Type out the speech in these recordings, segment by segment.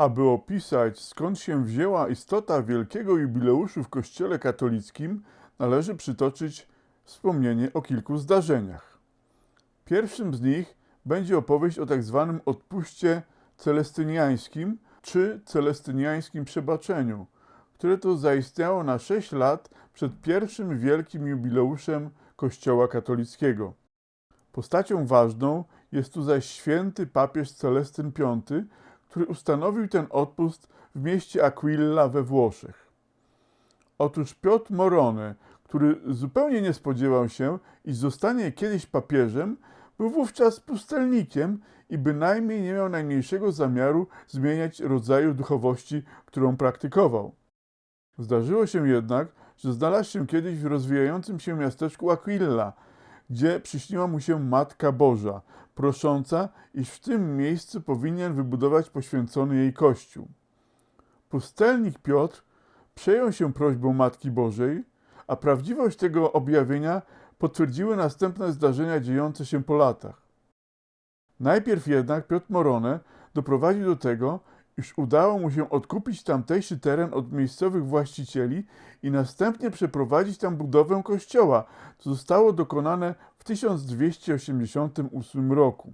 Aby opisać, skąd się wzięła istota wielkiego jubileuszu w Kościele katolickim, należy przytoczyć wspomnienie o kilku zdarzeniach. Pierwszym z nich będzie opowieść o tak zwanym odpuście celestyniańskim czy celestyniańskim przebaczeniu, które to zaistniało na 6 lat przed pierwszym wielkim jubileuszem Kościoła katolickiego. Postacią ważną jest tu zaś święty papież Celestyn V, który ustanowił ten odpust w mieście Aquilla we Włoszech. Otóż Piotr Morone, który zupełnie nie spodziewał się, iż zostanie kiedyś papieżem, był wówczas pustelnikiem i bynajmniej nie miał najmniejszego zamiaru zmieniać rodzaju duchowości, którą praktykował. Zdarzyło się jednak, że znalazł się kiedyś w rozwijającym się miasteczku Aquilla, gdzie przyśniła mu się Matka Boża, prosząca, iż w tym miejscu powinien wybudować poświęcony jej kościół. Pustelnik Piotr przejął się prośbą Matki Bożej, a prawdziwość tego objawienia potwierdziły następne zdarzenia dziejące się po latach. Najpierw jednak Piotr Morone doprowadził do tego, iż udało mu się odkupić tamtejszy teren od miejscowych właścicieli i następnie przeprowadzić tam budowę kościoła, co zostało dokonane w 1288 roku.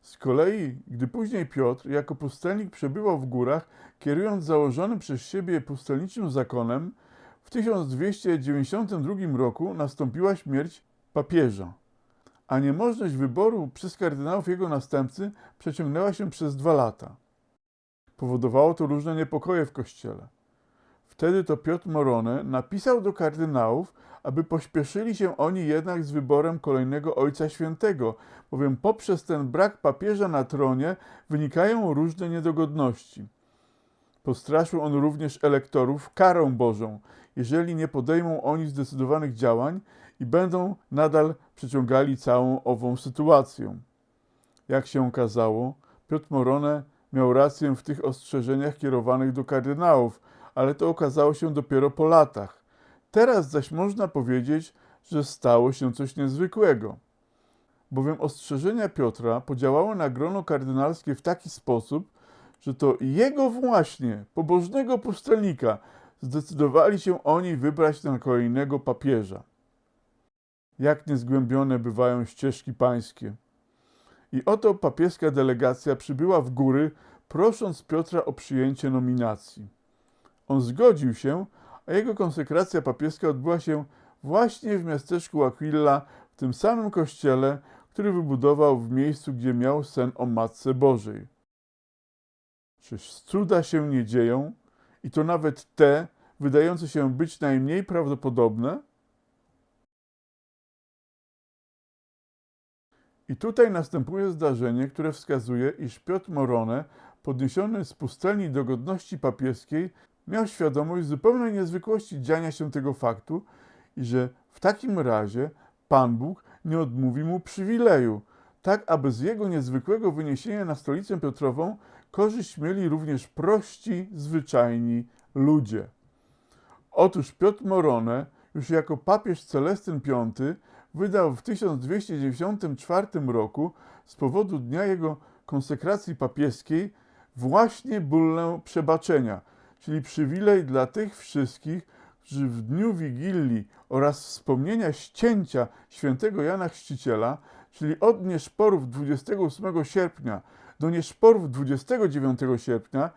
Z kolei, gdy później Piotr jako pustelnik przebywał w górach, kierując założonym przez siebie pustelniczym zakonem, w 1292 roku nastąpiła śmierć papieża, a niemożność wyboru przez kardynałów jego następcy przeciągnęła się przez dwa lata. Powodowało to różne niepokoje w kościele. Wtedy to Piotr Morone napisał do kardynałów, aby pośpieszyli się oni jednak z wyborem kolejnego Ojca Świętego, bowiem poprzez ten brak papieża na tronie wynikają różne niedogodności. Postraszył on również elektorów karą Bożą, jeżeli nie podejmą oni zdecydowanych działań i będą nadal przeciągali całą ową sytuację. Jak się okazało, Piotr Morone miał rację w tych ostrzeżeniach kierowanych do kardynałów, ale to okazało się dopiero po latach. Teraz zaś można powiedzieć, że stało się coś niezwykłego. Bowiem ostrzeżenia Piotra podziałały na grono kardynalskie w taki sposób, że to jego właśnie, pobożnego pustelnika, zdecydowali się oni wybrać na kolejnego papieża. Jak niezgłębione bywają ścieżki pańskie. I oto papieska delegacja przybyła w góry, prosząc Piotra o przyjęcie nominacji. On zgodził się, a jego konsekracja papieska odbyła się właśnie w miasteczku Aquilla, w tym samym kościele, który wybudował w miejscu, gdzie miał sen o Matce Bożej. Czyż cuda się nie dzieją, i to nawet te, wydające się być najmniej prawdopodobne? I tutaj następuje zdarzenie, które wskazuje, iż Piotr Morone, podniesiony z pustelni do godności papieskiej, miał świadomość zupełnej niezwykłości dziania się tego faktu i że w takim razie Pan Bóg nie odmówi mu przywileju, tak aby z jego niezwykłego wyniesienia na stolicę Piotrową korzyść mieli również prości, zwyczajni ludzie. Otóż Piotr Morone, już jako papież Celestyn V, wydał w 1294 roku z powodu dnia jego konsekracji papieskiej właśnie bullę przebaczenia, czyli przywilej dla tych wszystkich, którzy w dniu Wigilii oraz wspomnienia ścięcia świętego Jana Chrzciciela, czyli od nieszporów 28 sierpnia do nieszporów 29 sierpnia,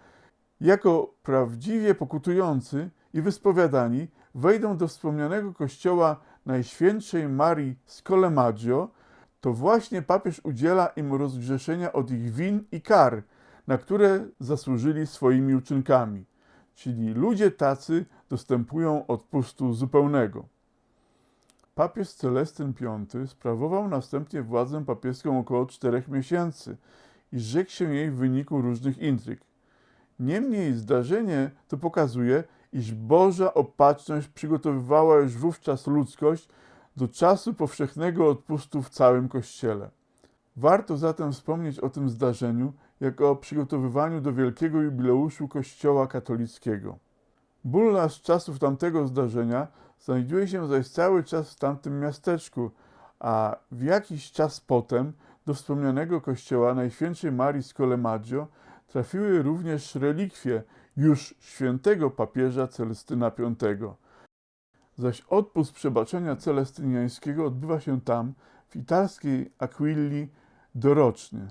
jako prawdziwie pokutujący i wyspowiadani wejdą do wspomnianego kościoła Najświętszej Marii Scolemaggio, to właśnie papież udziela im rozgrzeszenia od ich win i kar, na które zasłużyli swoimi uczynkami. Czyli ludzie tacy dostępują odpustu zupełnego. Papież Celestyn V sprawował następnie władzę papieską około czterech miesięcy i rzekł się jej w wyniku różnych intryg. Niemniej zdarzenie to pokazuje, iż Boża opatrzność przygotowywała już wówczas ludzkość do czasu powszechnego odpustu w całym Kościele. Warto zatem wspomnieć o tym zdarzeniu jako o przygotowywaniu do wielkiego jubileuszu Kościoła katolickiego. Bulla z czasów tamtego zdarzenia znajduje się zaś cały czas w tamtym miasteczku, a w jakiś czas potem do wspomnianego kościoła Najświętszej Marii Scolemaggio trafiły również relikwie już świętego papieża Celestyna V. Zaś odpust przebaczenia celestyniańskiego odbywa się tam, w italskiej Aquilli, dorocznie.